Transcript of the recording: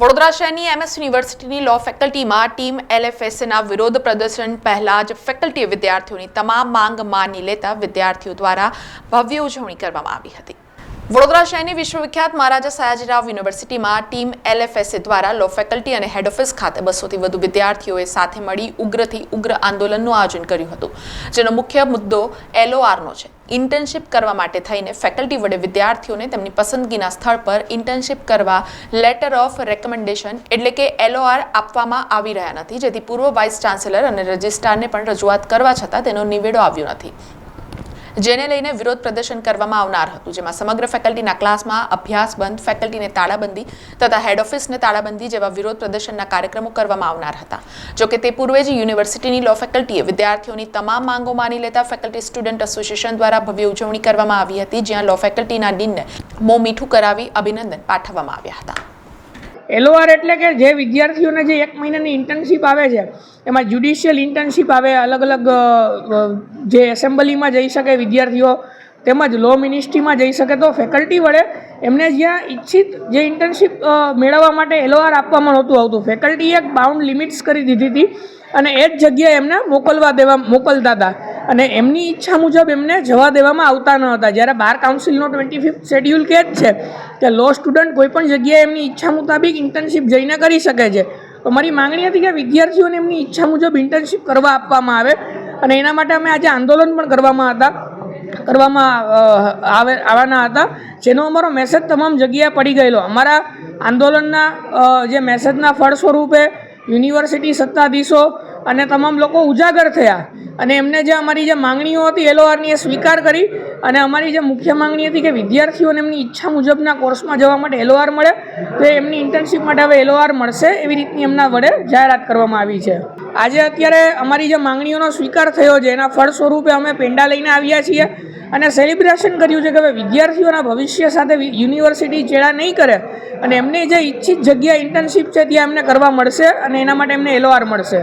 વડોદરા શહેરની એમએસ યુનિવર્સિટીની લો ફેકલ્ટીમાં ટીમ એલએફએસના વિરોધ પ્રદર્શન પહેલા જ ફેકલ્ટીએ વિદ્યાર્થીઓની તમામ માંગ માની લેતા વિદ્યાર્થીઓ દ્વારા ભવ્ય ઉજવણી કરવામાં આવી હતી. વડોદરા શહેરની વિશ્વવિખ્યાત મહારાજા સયાજીરાવ યુનિવર્સિટીમાં ટીમ એલએફએસએ દ્વારા લો ફેકલ્ટી અને હેડ ઓફિસ ખાતે બસોથી વધુ વિદ્યાર્થીઓએ સાથે મળી ઉગ્રથી ઉગ્ર આંદોલનનું આયોજન કર્યું હતું. જેનો મુખ્ય મુદ્દો એલઓઆરનો છે. ઇન્ટર્નશિપ કરવા માટે થઈને ફેકલ્ટી વડે વિદ્યાર્થીઓને તેમની પસંદગીના સ્થળ પર ઇન્ટર્નશિપ કરવા લેટર ઓફ રેકમેન્ડેશન એટલે કે એલઓઆર આપવામાં આવી રહ્યા નથી. જેથી પૂર્વ વાઇસ ચાન્સેલર અને રજિસ્ટ્રારને પણ રજૂઆત કરવા છતાં તેનો નિવેડો આવ્યો નથી. જેને લઈને વિરોધ પ્રદર્શન કરવામાં આવનાર હતું, જેમાં સમગ્ર ફેકલ્ટીના ક્લાસમાં અભ્યાસ બંધ ફેકલ્ટીને તાળાબંધી તથા હેડ ઓફિસને તાળાબંધી જેવા વિરોધ પ્રદર્શનના કાર્યક્રમો કરવામાં આવનાર હતા. જોકે તે પૂર્વે જ યુનિવર્સિટીની લો ફેકલ્ટીએ વિદ્યાર્થીઓની તમામ માંગો માની લેતા ફેકલ્ટી સ્ટુડન્ટ એસોસિએશન દ્વારા ભવ્ય ઉજવણી કરવામાં આવી હતી, જ્યાં લો ફેકલ્ટીના ડીનને મોં મીઠું કરાવી અભિનંદન પાઠવવામાં આવ્યા હતા. એલઓઆર એટલે કે જે વિદ્યાર્થીઓને જે એક મહિનાની ઇન્ટર્નશીપ આવે છે, એમાં જ્યુડિશિયલ ઇન્ટર્નશીપ આવે, અલગ અલગ જે એસેમ્બલીમાં જઈ શકે વિદ્યાર્થીઓ, તેમજ લો મિનિસ્ટ્રીમાં જઈ શકે, તો ફેકલ્ટી વડે એમને જ્યાં ઈચ્છિત જે ઇન્ટર્નશીપ મેળવવા માટે એલઓઆર આપવામાં નહોતું આવતું. ફેકલ્ટીએ બાઉન્ડ લિમિટ્સ કરી દીધી હતી અને એ જ જગ્યાએ એમને મોકલવા દેવા, મોકલતા હતા. અને એમની ઈચ્છા મુજબ એમને જવા દેવામાં આવતા ન હતા. જ્યારે બાર કાઉન્સિલનો ટ્વેન્ટી ફિફ્થ શેડ્યુલ કે જ છે કે લો સ્ટુડન્ટ કોઈપણ જગ્યાએ એમની ઈચ્છા મુતાબિક ઇન્ટર્નશીપ જઈને કરી શકે છે. તો મારી માંગણી હતી કે વિદ્યાર્થીઓને એમની ઈચ્છા મુજબ ઇન્ટર્નશીપ કરવા આપવામાં આવે અને એના માટે અમે આજે આંદોલન પણ કરવામાં હતા, કરવામાં આવે, આવવાના હતા. જેનો અમારો મેસેજ તમામ જગ્યાએ પડી ગયેલો. અમારા આંદોલનના જે મેસેજના ફળ સ્વરૂપે યુનિવર્સિટી સત્તાધીશો અને તમામ લોકો ઉજાગર થયા. અને એમને જે અમારી જે માંગણીઓ હતી એલઓઆરની એ સ્વીકાર કરી અને અમારી જે મુખ્ય માંગણી હતી કે વિદ્યાર્થીઓને એમની ઈચ્છા મુજબના કોર્સમાં જવા માટે એલઓઆર મળે, તો એમની ઇન્ટર્નશીપ માટે હવે એલઓઆર મળશે એવી રીતની એમના વડે જાહેરાત કરવામાં આવી છે. આજે અત્યારે અમારી જે માંગણીઓનો સ્વીકાર થયો છે, એના ફળ સ્વરૂપે અમે પેંડા લઈને આવ્યા છીએ અને સેલિબ્રેશન કર્યું છે કે હવે વિદ્યાર્થીઓના ભવિષ્ય સાથે યુનિવર્સિટી ચેડા નહીં કરે અને એમને જે ઈચ્છિત જગ્યા ઇન્ટર્નશીપ છે, ત્યાં એમને કરવા મળશે અને એના માટે એમને એલઓઆર મળશે.